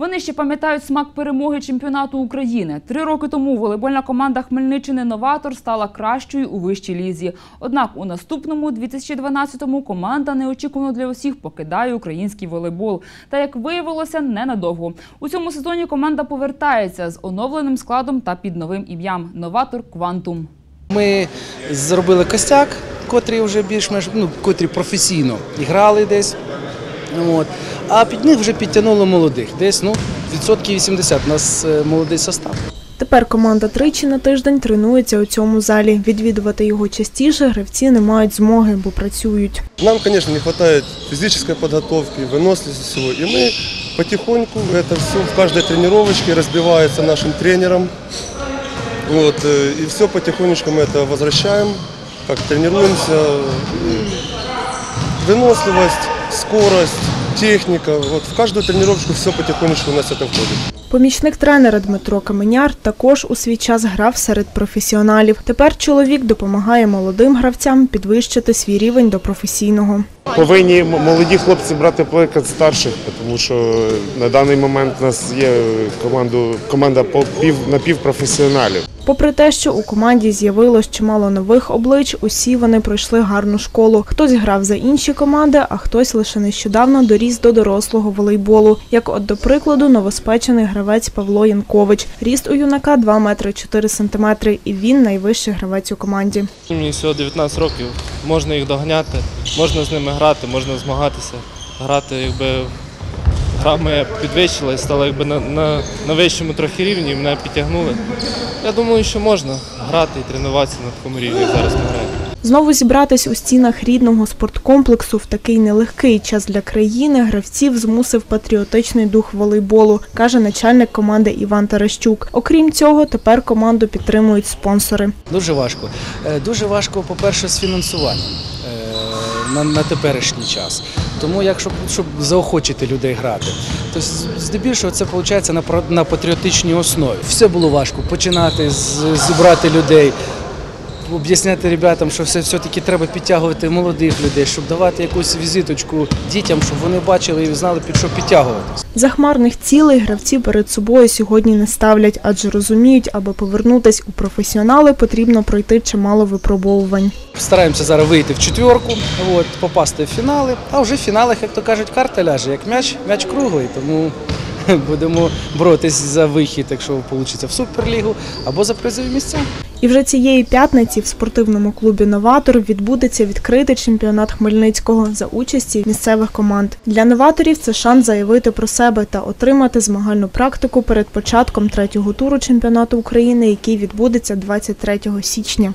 Вони ще пам'ятають смак перемоги чемпіонату України. Три роки тому волейбольна команда Хмельниччини Новатор стала кращою у вищій лізі. Однак у наступному 2012-му команда неочікувано для усіх покидає український волейбол. Та як виявилося, ненадовго. У цьому сезоні команда повертається з оновленим складом та під новим ім'ям Новатор Квантум. Ми зробили костяк, котрі вже більш-менш ну, котрі професійно грали десь. От. А під них вже підтягнули молодих. Десь ну, відсотків 80 у нас е, молодий состав. Тепер команда тричі на тиждень тренується у цьому залі. Відвідувати його частіше гравці не мають змоги, бо працюють. Нам, конечно, не хватает физической подготовки, выносливости всего. И мы потихоньку это все в каждой тренировочке разбивается нашим тренером. Вот, э, и все потихонечку мы это возвращаем, как тренируемся. И Выносливость, скорость, техника. Вот в каждую тренировочку все потихонечку у нас это входит. Помічник тренера Дмитро Каменяр також у свій час грав серед професіоналів. Тепер чоловік допомагає молодим гравцям підвищити свій рівень до професійного. Повинні молоді хлопці брати приклад старших, тому що на даний момент у нас є команду, команда напівпрофесіоналів. Попри те, що у команді з'явилось чимало нових облич, усі вони пройшли гарну школу. Хтось грав за інші команди, а хтось лише нещодавно доріс до дорослого волейболу. Як от до прикладу, новоспечений гравець Павло Янкович. Ріст у юнака 2 метри 4 сантиметри, і він найвищий гравець у команді. Мені всього 19 років, можна їх доганяти, можна з ними грати, можна змагатися. Грати, якби гра моя підвищилась, стала якби на, на, на вищому трохи рівні, мене підтягнули. Я думаю, що можна грати і тренуватися на такому рівні, як зараз ми граємо. Знову зібратись у стінах рідного спорткомплексу в такий нелегкий час для країни гравців змусив патріотичний дух волейболу, каже начальник команди Іван Таращук. Окрім цього, тепер команду підтримують спонсори. Дуже важко. Е, Дуже важко, по-перше, з фінансуванням е, на, на теперішній час. Тому, якщо щоб заохочити людей грати, то здебільшого це виходить на, на патріотичній основі. Все було важко починати з, зібрати людей. Об'ясняти ребятам, що все все-таки треба підтягувати молодих людей, щоб давати якусь візиточку дітям, щоб вони бачили і знали, під що підтягуватися. Захмарних цілей гравці перед собою сьогодні не ставлять, адже розуміють, аби повернутись у професіонали, потрібно пройти чимало випробовувань. Стараємося зараз вийти в четверку, от, попасти в фінали. А вже в фіналах, як то кажуть, карта ляже, як м'яч, м'яч круглий, тому будемо боротись за вихід, якщо вийде в суперлігу або за призові місця. І вже цієї п'ятниці в спортивному клубі Новатор відбудеться відкритий чемпіонат Хмельницького за участі місцевих команд. Для новаторів це шанс заявити про себе та отримати змагальну практику перед початком третього туру чемпіонату України, який відбудеться 23 січня.